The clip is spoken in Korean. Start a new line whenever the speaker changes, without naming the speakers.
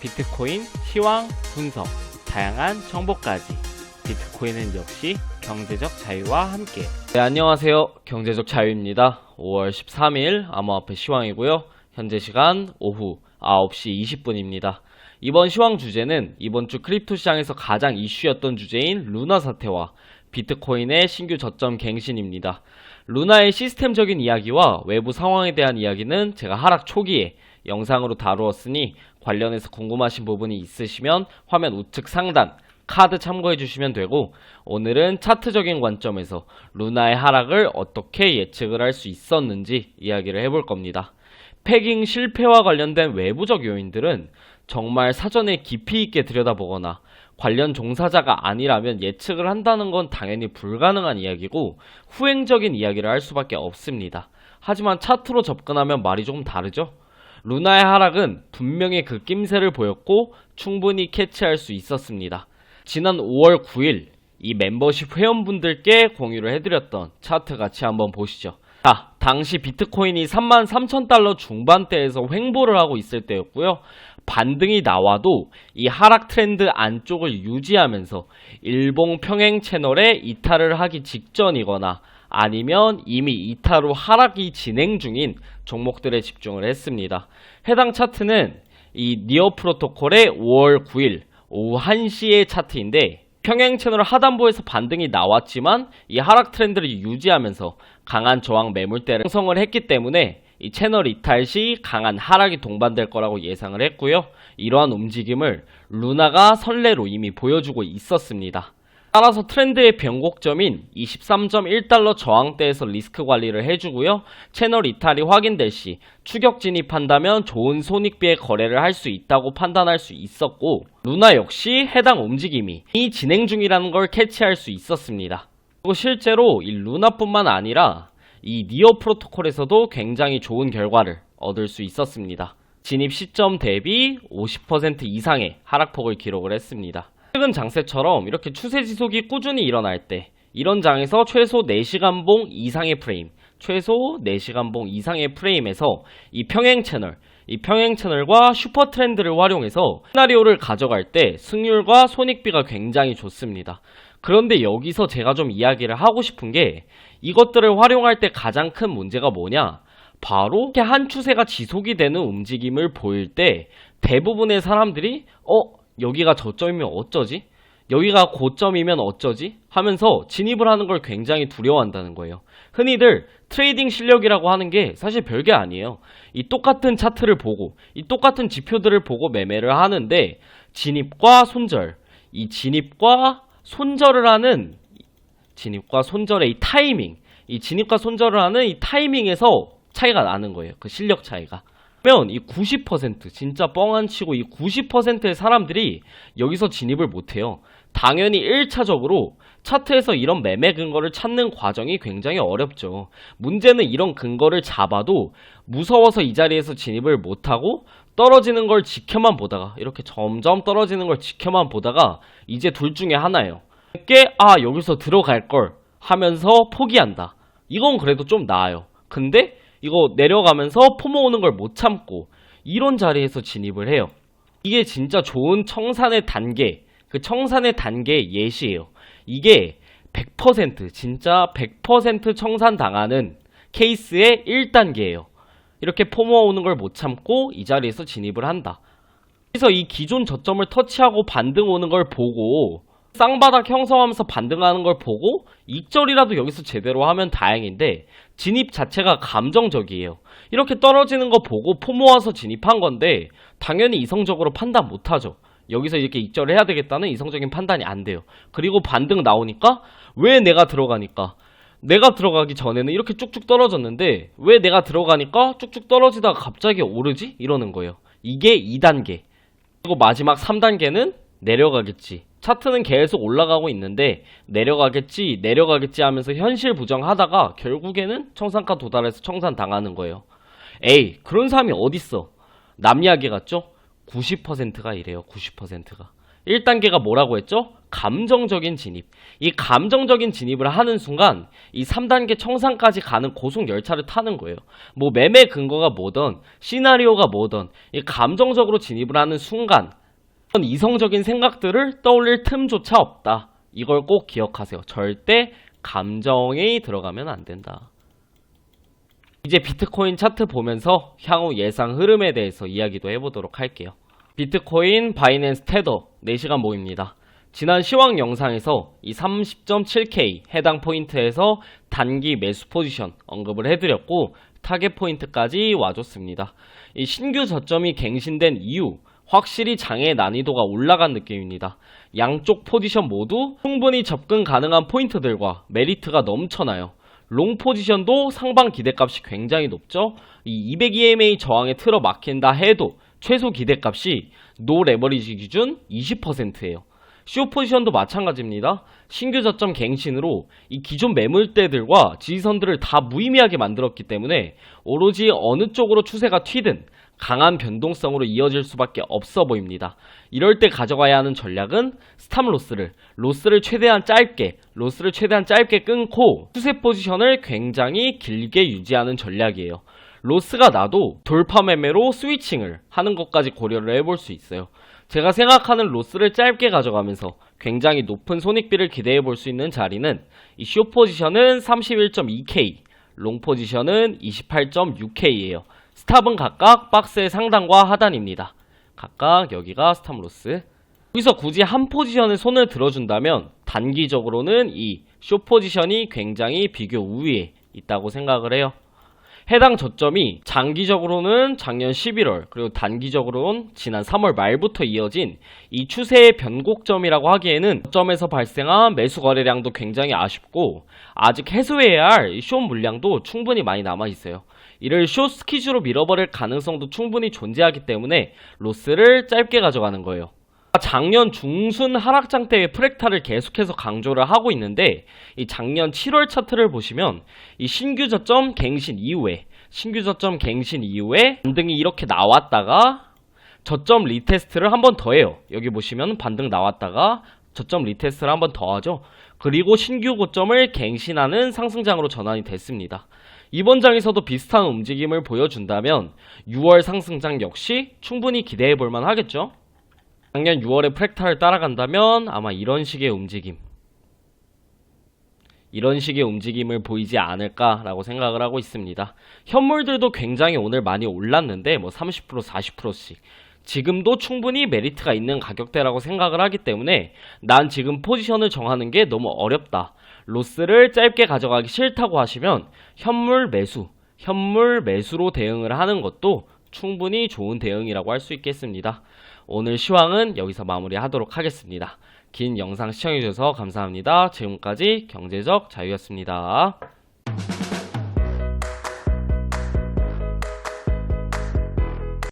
비트코인 시황 분석, 다양한 정보까지 비트코인은 역시 경제적 자유와 함께. 네, 안녕하세요. 경제적 자유입니다. 5월 13일 암호화폐 시황이고요. 현재 시간 오후 9시 20분입니다. 이번 시황 주제는 이번 주 크립토 시장에서 가장 이슈였던 주제인 루나 사태와 비트코인의 신규 저점 갱신입니다. 루나의 시스템적인 이야기와 외부 상황에 대한 이야기는 제가 하락 초기에 영상으로 다루었으니 관련해서 궁금하신 부분이 있으시면 화면 우측 상단 카드 참고해 주시면 되고 오늘은 차트적인 관점에서 루나의 하락을 어떻게 예측을 할 수 있었는지 이야기를 해볼 겁니다. 패깅 실패와 관련된 외부적 요인들은 정말 사전에 깊이 있게 들여다보거나 관련 종사자가 아니라면 예측을 한다는 건 당연히 불가능한 이야기고 후행적인 이야기를 할 수밖에 없습니다. 하지만 차트로 접근하면 말이 조금 다르죠? 루나의 하락은 분명히 그 낌새를 보였고 충분히 캐치할 수 있었습니다. 지난 5월 9일 이 멤버십 회원분들께 공유를 해드렸던 차트 같이 한번 보시죠. 자, 당시 비트코인이 33,000달러 중반대에서 횡보를 하고 있을 때였고요. 반등이 나와도 이 하락 트렌드 안쪽을 유지하면서 일봉 평행 채널에 이탈을 하기 직전이거나 아니면 이미 후 하락이 진행 중인 종목들에 집중을 했습니다. 해당 차트는 이 니어 프로토콜의 5월 9일 오후 1시의 차트인데 평행 채널 하단부에서 반등이 나왔지만 이 하락 트렌드를 유지하면서 강한 저항 매물대를 형성을 했기 때문에 이 채널 이탈 시 강한 하락이 동반될 거라고 예상을 했고요. 이러한 움직임을 루나가 선례로 이미 보여주고 있었습니다. 따라서 트렌드의 변곡점인 23.1달러 저항대에서 리스크 관리를 해주고요. 채널 이탈이 확인될 시 추격 진입한다면 좋은 손익비의 거래를 할 수 있다고 판단할 수 있었고 루나 역시 해당 움직임이 이 진행 중이라는 걸 캐치할 수 있었습니다. 그리고 실제로 이 루나뿐만 아니라 이 니어 프로토콜에서도 굉장히 좋은 결과를 얻을 수 있었습니다. 진입 시점 대비 50% 이상의 하락폭을 기록을 했습니다. 최근 장세처럼 이렇게 추세 지속이 꾸준히 일어날 때 이런 장에서 최소 4시간 봉 이상의 프레임, 최소 4시간 봉 이상의 프레임에서 이 평행 채널, 이 평행 채널과 슈퍼 트렌드를 활용해서 시나리오를 가져갈 때 승률과 손익비가 굉장히 좋습니다. 그런데 여기서 제가 좀 이야기를 하고 싶은 게 이것들을 활용할 때 가장 큰 문제가 뭐냐? 바로 이렇게 한 추세가 지속이 되는 움직임을 보일 때 대부분의 사람들이 어 여기가 저점이면 어쩌지? 여기가 고점이면 어쩌지? 하면서 진입을 하는 걸 굉장히 두려워한다는 거예요. 흔히들 트레이딩 실력이라고 하는 게 사실 별게 아니에요. 이 똑같은 차트를 보고, 이 똑같은 지표들을 보고 매매를 하는데, 진입과 손절, 이 진입과 손절을 하는, 진입과 손절의 이 타이밍, 이 진입과 손절을 하는 이 타이밍에서 차이가 나는 거예요. 그 실력 차이가. 그러면 이 90% 진짜 뻥 안 치고 이 90%의 사람들이 여기서 진입을 못해요. 당연히 1차적으로 차트에서 이런 매매 근거를 찾는 과정이 굉장히 어렵죠. 문제는 이런 근거를 잡아도 무서워서 이 자리에서 진입을 못하고 떨어지는 걸 지켜만 보다가 이렇게 점점 떨어지는 걸 지켜만 보다가 이제 둘 중에 하나예요. 꽤, 아, 여기서 들어갈 걸 하면서 포기한다. 이건 그래도 좀 나아요. 근데 이거 내려가면서 포모 오는 걸 못 참고 이런 자리에서 진입을 해요. 이게 진짜 좋은 청산의 단계, 그 청산의 단계 예시예요. 이게 100% 진짜 100% 청산 당하는 케이스의 1단계예요. 이렇게 포모 오는 걸 못 참고 이 자리에서 진입을 한다. 그래서 이 기존 저점을 터치하고 반등 오는 걸 보고 쌍바닥 형성하면서 반등하는 걸 보고 익절이라도 여기서 제대로 하면 다행인데 진입 자체가 감정적이에요. 이렇게 떨어지는 거 보고 포 모아서 진입한 건데 당연히 이성적으로 판단 못하죠. 여기서 이렇게 익절을 해야 되겠다는 이성적인 판단이 안 돼요. 그리고 반등 나오니까 왜 내가 들어가니까 내가 들어가기 전에는 이렇게 쭉쭉 떨어졌는데 왜 내가 들어가니까 쭉쭉 떨어지다가 갑자기 오르지? 이러는 거예요. 이게 2단계. 그리고 마지막 3단계는 내려가겠지. 차트는 계속 올라가고 있는데 내려가겠지 내려가겠지 하면서 현실 부정하다가 결국에는 청산가 도달해서 청산 당하는 거예요. 에이 그런 사람이 어딨어. 남 이야기 같죠? 90%가 이래요. 90%가. 1단계가 뭐라고 했죠? 감정적인 진입. 이 감정적인 진입을 하는 순간 이 3단계 청산까지 가는 고속 열차를 타는 거예요. 뭐 매매 근거가 뭐든 시나리오가 뭐든 이 감정적으로 진입을 하는 순간 이성적인 생각들을 떠올릴 틈조차 없다. 이걸 꼭 기억하세요. 절대 감정이 들어가면 안 된다. 이제 비트코인 차트 보면서 향후 예상 흐름에 대해서 이야기도 해보도록 할게요. 비트코인 바이낸스 테더 4시간 모입니다. 지난 시황 영상에서 이 30.7K 해당 포인트에서 단기 매수 포지션 언급을 해드렸고 타겟 포인트까지 와줬습니다. 이 신규 저점이 갱신된 이후 확실히 장의 난이도가 올라간 느낌입니다. 양쪽 포지션 모두 충분히 접근 가능한 포인트들과 메리트가 넘쳐나요. 롱 포지션도 상방 기대값이 굉장히 높죠. 이 200EMA 저항에 틀어 막힌다 해도 최소 기대값이 노 레버리지 기준 20%예요. 쇼 포지션도 마찬가지입니다. 신규 저점 갱신으로 이 기존 매물대들과 지지선들을 다 무의미하게 만들었기 때문에 오로지 어느 쪽으로 추세가 튀든 강한 변동성으로 이어질 수밖에 없어 보입니다. 이럴 때 가져가야 하는 전략은 스탑 로스를 로스를 최대한 짧게 로스를 최대한 짧게 끊고 추세 포지션을 굉장히 길게 유지하는 전략이에요. 로스가 나도 돌파 매매로 스위칭을 하는 것까지 고려를 해볼 수 있어요. 제가 생각하는 로스를 짧게 가져가면서 굉장히 높은 손익비를 기대해 볼 수 있는 자리는 이 쇼 포지션은 31.2K, 롱 포지션은 28.6K예요. 스탑은 각각 박스의 상단과 하단입니다. 각각 여기가 스탑 로스. 여기서 굳이 한 포지션을 손을 들어준다면 단기적으로는 이 쇼 포지션이 굉장히 비교 우위에 있다고 생각을 해요. 해당 저점이 장기적으로는 작년 11월 그리고 단기적으로는 지난 3월 말부터 이어진 이 추세의 변곡점이라고 하기에는 저점에서 발생한 매수 거래량도 굉장히 아쉽고 아직 해소해야 할 쇼 물량도 충분히 많이 남아 있어요. 이를 쇼 스키즈로 밀어버릴 가능성도 충분히 존재하기 때문에 로스를 짧게 가져가는 거예요. 작년 중순 하락장 때의 프랙타를 계속해서 강조를 하고 있는데 이 작년 7월 차트를 보시면 이 신규 저점 갱신 이후에 신규 저점 갱신 이후에 반등이 이렇게 나왔다가 저점 리테스트를 한 번 더 해요. 여기 보시면 반등 나왔다가 저점 리테스트를 한 번 더 하죠. 그리고 신규 고점을 갱신하는 상승장으로 전환이 됐습니다. 이번 장에서도 비슷한 움직임을 보여준다면 6월 상승장 역시 충분히 기대해 볼만 하겠죠? 작년 6월에 프랙타를 따라간다면 아마 이런 식의 움직임 이런 식의 움직임을 보이지 않을까라고 생각을 하고 있습니다. 현물들도 굉장히 오늘 많이 올랐는데 뭐 30% 40%씩 지금도 충분히 메리트가 있는 가격대라고 생각을 하기 때문에 난 지금 포지션을 정하는 게 너무 어렵다. 로스를 짧게 가져가기 싫다고 하시면 현물 매수, 현물 매수로 대응을 하는 것도 충분히 좋은 대응이라고 할 수 있겠습니다. 오늘 시황은 여기서 마무리하도록 하겠습니다. 긴 영상 시청해주셔서 감사합니다. 지금까지 경제적 자유였습니다.